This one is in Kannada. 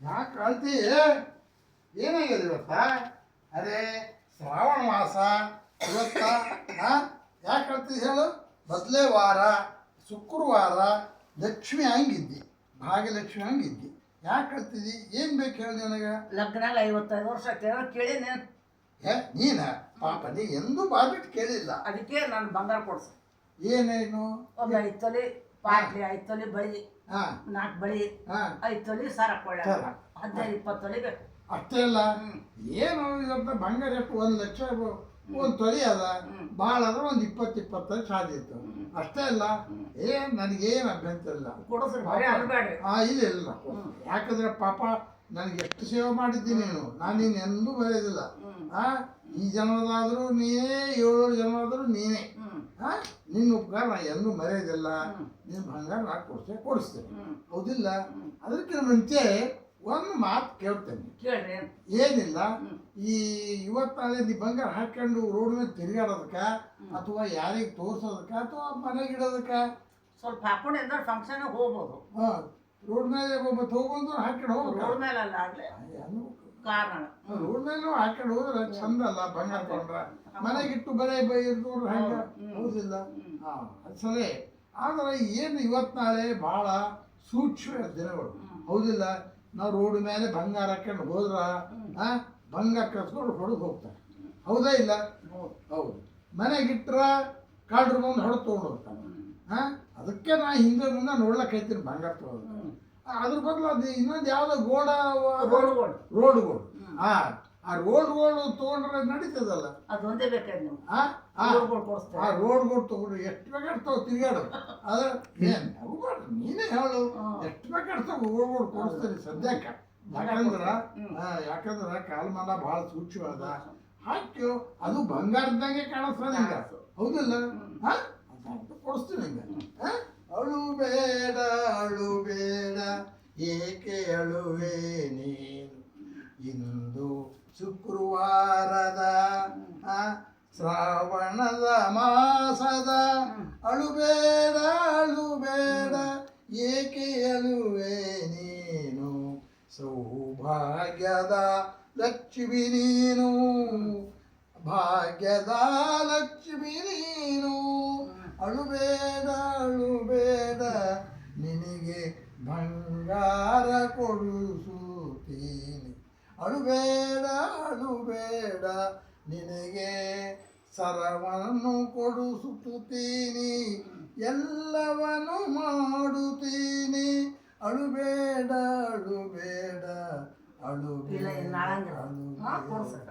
ಯಾಕೆ ಅಳ್ತಿ ಏನಾಗಿದೆ ಇವತ್ತ ಅದೇ ಶ್ರಾವಣ ಮಾಸ ಇವತ್ತ ಹಾ ಯಾಕೆ ಅಳ್ತಿ ಹೇಳು? ಮೊದಲೇ ವಾರ ಶುಕ್ರವಾರ ಲಕ್ಷ್ಮಿ ಹಂಗಿದ್ದಿ ಭಾಗ್ಯಲಕ್ಷ್ಮಿ ಹಂಗಿದ್ದಿ. ಯಾಕೆ ಅಳ್ತಿದ್ದಿ ಏನು ಬೇಕು ಹೇಳಿ ನನಗೆ? ಲಗ್ನಾಗ ಐವತ್ತೈದು ವರ್ಷ ಕೇಳೋ ಕೇಳಿ ನೀನು. ಏ ನೀನ? ಪಾಪ ನೀ ಎಂದೂ ಬಾಬಿಟ್ಟು ಕೇಳಿಲ್ಲ. ಅದಕ್ಕೆ ನಾನು ಬಂಗಾರ ಕೊಡ್ಸ. ಏನೇನು? ಒಂದು ಐದು ತೊಲಿ ಪಾಟ್ಲಿ ಐದು ತೊಲಿ ಬಳಿ ಹಾಂ. ನಾಲ್ಕು ಬಳಿ ಹಾಂ. ಐದು ತೊಲಿ ಸರ ಕೊಳ್ಳ. ಹದಿನೈದು ಇಪ್ಪತ್ತು ತೊಲಿ ಬೇಕು. ಅಷ್ಟೇ ಅಲ್ಲ ಏನು ಇದಂತ ಬಂಗಾರ ಎಷ್ಟು ಒಂದು ಲಕ್ಷ ಒಂದು ತೊಲಿ ಅದ. ಭಾಳ ಅದ ಒಂದು ಇಪ್ಪತ್ತು ಇಪ್ಪತ್ತೈದು ಸಾಧ್ಯತ್ತು ಹ್ಮ್. ಅಷ್ಟೇ ಅಲ್ಲ ಏನು ನನಗೇನು ಅಭ್ಯಂತರ ಇಲ್ಲ. ಆ ಇಲ್ಲ ಇಲ್ಲ. ಯಾಕಂದ್ರೆ ಪಾಪ ನನಗೆ ಎಷ್ಟು ಸೇವೆ ಮಾಡಿದ್ದೀನಿ ನೀನು? ನಾನು ನೀನು ಎಂದೂ ಬರೆಯೋದಿಲ್ಲ. ಹಾಂ ಈ ಜನ್ಮದಾದರೂ ನೀನೇ ಏಳೇಳು ಜನ್ಮದಾದರೂ ನೀನೇ. ಹಾಂ? ನಿನ್ನ ಉಪಕಾರ ನಾ ಎಲ್ಲೂ ಮರೆಯೋದಿಲ್ಲ. ನಿನ್ನ ಬಂಗಾರ ನಾ ಕೊಡ್ತೇನೆ ಕೊಡಿಸ್ತೇನೆ. ಹೌದಿಲ್ಲ. ಅದಕ್ಕೆ ಮುಂಚೆ ಒಂದು ಮಾತು ಕೇಳ್ತೇನೆ. ಏನಿಲ್ಲ? ಈ ಇವತ್ತು ನಾಳೆ ನೀ ಬಂಗಾರ ಹಾಕೊಂಡು ರೋಡ್ ಮೇಲೆ ತಿರುಗಾಡೋದಕ್ಕ ಅಥವಾ ಯಾರಿಗೆ ತೋರ್ಸೋದಕ್ಕ ಅಥವಾ ಮನೆಗೆ ಇಡೋದಕ್ಕ? ಸ್ವಲ್ಪ ಹಾಕೊಂಡು ಎಂದ್ರೆ ಫಂಕ್ಷನ್ ಹೋಗ್ಬೋದು. ರೋಡ್ ಮೇಲೆ ಒಬ್ಬ ತಗೊಂಡು ಹಾಕೊಂಡು ಹೋಗ್ಬೇಕು? ರೋಡ್ ಮೇಲೆ ಅಲ್ಲ ಆಗ್ಲಿ ಕಾರಣ. ರೋಡ್ ಮೇಲೂ ಹಾಕೊಂಡು ಹೋದ್ರೆ ಚಂದ ಅಲ್ಲ ಬಂಗಾರ ಕೊಂಡ್ರ. ಮನೆಗಿಟ್ಟು ಬರೇ ಬೈ ಹೆಂಗ? ಹ್ಮ್. ಹೌದಿಲ್ಲ. ಅದು ಸರಿ. ಆದ್ರೆ ಏನು ಇವತ್ತು ನಾಳೆ ಭಾಳ ಸೂಕ್ಷ್ಮ ದಿನಗಳು. ಹೌದಿಲ್ಲ. ನಾವು ರೋಡ್ ಮೇಲೆ ಬಂಗಾರ ಹಾಕೊಂಡು ಹೋದ್ರ ಬಂಗಾರ ಕಸ್ಕೊಂಡು ಹೊಡೆದು ಹೋಗ್ತಾರೆ. ಹೌದಾ ಇಲ್ಲ? ಹೌದು. ಮನೆಗಿಟ್ರ ಕಾಡ್ರು ಬಂದು ಹೊಡೆದು ತೊಗೊಂಡು ಹೋಗ್ತಾನೆ. ಹಾ ಅದಕ್ಕೆ ನಾ ಹಿಂದೆ ನೋಡ್ಲಕ್ಕೆ ಐತೀನಿ ಬಂಗಾರ ಹ್ಮ್. ಅದ್ರ ಬದಲು ಅದು ಇನ್ನೊಂದು ಯಾವುದೋ ಗೋಡ ರೋಡ್ಗಳು ರೋಡ್ಗಳು ಹಾ ಆ ರೋಡ್ ರೋಡ್ಗಳು ತಗೊಂಡ್ರೆ ನಡೀತದಲ್ಲ? ಅದೊಂದೇ ಬೇಕಾಯ್ತು ನೀವು. ಆ ಆ ರೋಡ್ಗಳು ಆ ರೋಡ್ ತಗೊಂಡ್ರೆ ಎಷ್ಟು ಬೇಕಾದ್ರೆ ತಗೋ ತಿರುಗಾಡು ಅದ್ರ ಏನ್ ಹೋಗ್ಬಾರ್ದು ನೀನೇ ಹೇಳು. ಎಷ್ಟು ಬೇಕಾದ್ರೆ ತಗೋ ರೋಡ್ಗಳು ಕೊಡಿಸ್ತೀನಿ ಸದ್ಯಕ್ಕೆ. ಯಾಕಂದ್ರ. ಯಾಕಂದ್ರೆ ಕಾಲಮಾನ ಭಾಳ ಸೂಕ್ಷ್ಮವಾದ. ಹಾಕ್ಯೋ ಅದು ಬಂಗಾರದಂಗೆ ಕಾಣಿಸ್ತದೆ ನಿಂಗ. ಹೌದಿಲ್ಲ? ಹಾ ಕೊಡಿಸ್ತೀನಿ ಅಳು ಬೇಡ ಏಕೆ ಅಳುವೆ ನೀನು? ಇಂದು ಶುಕ್ರವಾರದ ಶ್ರಾವಣದ ಮಾಸದ, ಅಳುಬೇಡ ಅಳುಬೇಡ, ಏಕೆ ಅಳುವೆ ನೀನು? ಸೌಭಾಗ್ಯದ ಲಕ್ಷ್ಮಿ ನೀನು, ಭಾಗ್ಯದ ಲಕ್ಷ್ಮಿ ನೀನು. ಅಳುಬೇಡ ಅಳುಬೇಡ ನಿನಗೆ ಬಂಗಾರ ಕೊಡಿಸುತ್ತೀನಿ ಅಳುಬೇಡ ಅಳುಬೇಡ ನಿನಗೆ ಸರವನ್ನು ಕೊಡಿಸುತ್ತೀನಿ ಎಲ್ಲವನ್ನು ಮಾಡುತ್ತೀನಿ. ಅಳುಬೇಡ ಅಳುಬೇಡ ಇಲ್ಲ ಅಳು ಅಳುಬೇಡ.